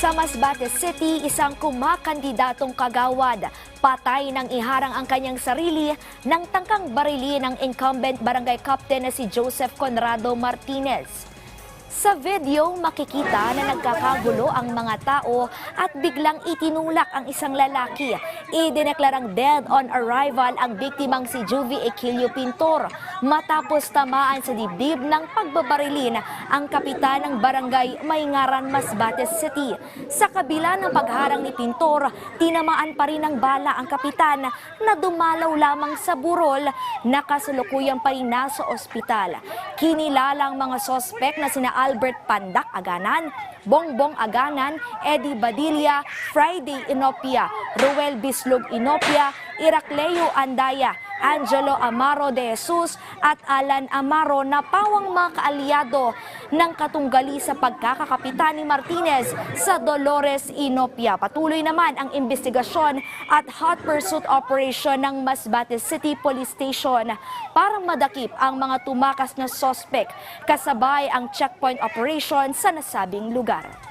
Sa Masbate City, isang kumakandidatong kagawad patay nang iharang ang kanyang sarili ng tangkang barili ng incumbent barangay captain na si Joseph Conrado Martinez. Sa video, makikita na nagkakagulo ang mga tao at biglang itinulak ang isang lalaki. Idineklarang dead on arrival ang biktimang si Juvie Equilio Pintor matapos tamaan sa dibdib ng pagbabarilin ang kapitan ng barangay Mayngaran, Masbate City. Sa kabila ng pagharang ni Pintor, tinamaan pa rin ng bala ang kapitan na dumalaw lamang sa burol na kasalukuyang pa rin nasa ospital. Kinilala ang mga sospek na sina Albert Pandak Aganan, Bongbong Aganan, Eddie Badilla, Friday Inopia, Ruel Bislog Inopia, Irakleo Andaya, Angelo Amaro de Jesus at Alan Amaro na pawang mga kaalyado ng katunggali sa pagkakakapitan ni Martinez sa Dolores Inopia. Patuloy naman ang investigasyon at hot pursuit operation ng Masbate City Police Station para madakip ang mga tumakas na sospek kasabay ang checkpoint operation sa nasabing lugar.